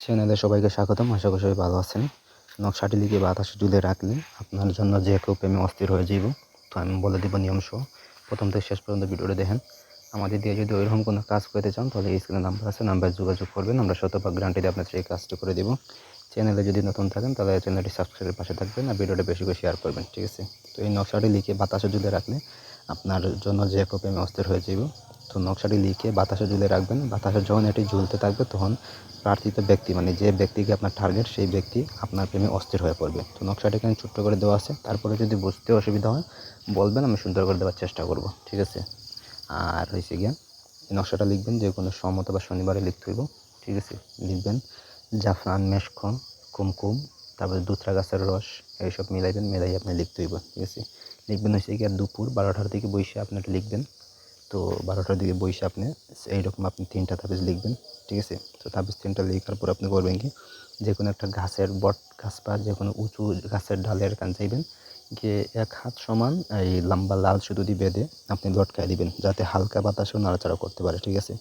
চ্যানেলে সবাইকে স্বাগতম। আশা করি সবাই ভালো আছেন। নকশাটি লিখে বাতাসে ঝুলে রাখলে আপনার জন্য যে কেউ প্রেমে অস্থির হয়ে যাইব, তো আমি বলে দেবো নিয়ম সহ প্রথম থেকে শেষ পর্যন্ত ভিডিওটা দেখেন। আমাদের দিয়ে যদি ওইরকম কোনো কাজ করতে চান, তাহলে এই স্ক্রিনে নাম্বার আছে। নাম্বারে যোগাযোগ করবেন। আমরা শতভাগ গ্যারান্টি দিয়ে আপনাদের এই কাজটি করে দেবো। চ্যানেলে যদি নতুন থাকেন, তাহলে চ্যানেলটি সাবস্ক্রাইবের পাশে থাকবেন আর ভিডিওটা বেশি করে শেয়ার করবেন, ঠিক আছে? তো এই নকশাটি লিখে বাতাসে ঝুলে রাখলে আপনার জন্য যে কেউ প্রেমে অস্থির হয়ে যাইব তো নকশাটি লিখে বাতাসে ঝুলে রাখবেন। বাতাসে যখন এটি ঝুলতে থাকবে, তখন প্রার্থিত ব্যক্তি মানে যে ব্যক্তিকে আপনার টার্গেট সেই ব্যক্তি আপনার প্রেমে অস্থির হয়ে পড়বে। তো নকশাটি এখানে ছোট্ট করে দেওয়া আছে। তারপরে যদি বুঝতে অসুবিধা হয়, বলবেন, আমি সুন্দর করে দেওয়ার চেষ্টা করব। ঠিক আছে? আর হয়েছে গিয়া নকশাটা লিখবেন, যে কোনো সমত বা শনিবারে লিখতে হইব। ঠিক আছে? লিখবেন, জাফরান মেশখন কুমকুম, তারপরে দুধরা গাছের রস, এইসব মিলাইবেন মিলাই আপনি লিখতে হইব। ঠিক আছে? লিখবেন হয়েছে গিয়া দুপুর বারোটার দিকে বসে আপনি লিখবেন। তো বারোটার দিকে বসে আপনি এইরকম আপনি তিনটা তাবিজ লিখবেন, ঠিক আছে? তো তাবিজ তিনটা লেখার পর আপনি করবেন কি? যে কোনো একটা গাছের বট গাছ বা যে কোনো উঁচু গাছের ডালের কান চাইবেন, গিয়ে এক হাত সমান এই লম্বা লাল সুতো দিয়ে বেঁধে আপনি লটকায় দিবেন, যাতে হালকা বাতাসেও নাড়াচাড়া করতে পারে, ঠিক আছে?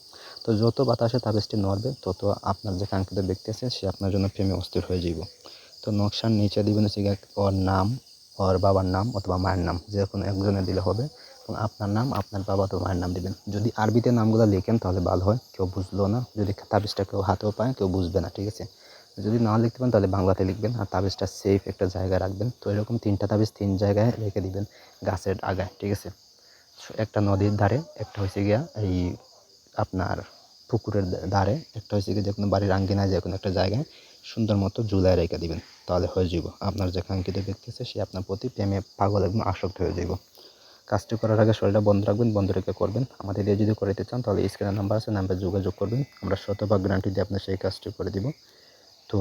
তো যত বাতাসে তাবিজটি নড়বে, তত আপনার যে কাঙ্ক্ষিত ব্যক্তি আছে, সে আপনার জন্য প্রেমে অস্থির হয়ে যাইব। তো নকশার নিচে দিবেন হচ্ছে ওর নাম, ওর বাবার নাম অথবা মায়ের নাম যে কোনো একজনে দিলে হবে। এবং আপনার নাম, আপনার বাবা তো মায়ের নাম দিবেন। যদি আরবিতে নামগুলো লেখেন তাহলে ভালো হয়, কেউ বুঝলো না। যদি তাবিজটা কেউ হাতেও পায়, কেউ বুঝবে না, ঠিক আছে? যদি না লিখতে পারেন তাহলে বাংলাতে লিখবেন, আর তাবিজটা সেফ একটা জায়গায় রাখবেন। তো এরকম তিনটা তাবিজ তিন জায়গায় রেখে দিবেন গাছের আগায়, ঠিক আছে? একটা নদীর ধারে, একটা হয়েছে গিয়া এই আপনার পুকুরের ধারে, একটা হয়েছে গিয়ে যে কোনো বাড়ির আঙ্গিনায় যে কোনো একটা জায়গায় সুন্দর মতো জুলাই রেখে দিবেন, তাহলে হয়ে যাব আপনার যে কাঙ্ক্ষিত ব্যক্তি আছে, সে আপনার প্রতি প্রেমে পাগল এবং আসক্ত হয়ে যাব কাজটি করার আগে শরীরটা বন্ধ রাখবেন, বন্ধ রেখে করবেন। আমাদের দিয়ে যদি করতে চান, তাহলে স্ক্রিনের নাম্বার আছে নাম্বার যোগাযোগ করবেন। আমরা শতভাগ গ্যারান্টি দিয়ে আপনার সেই কাজটি করে দিব। তো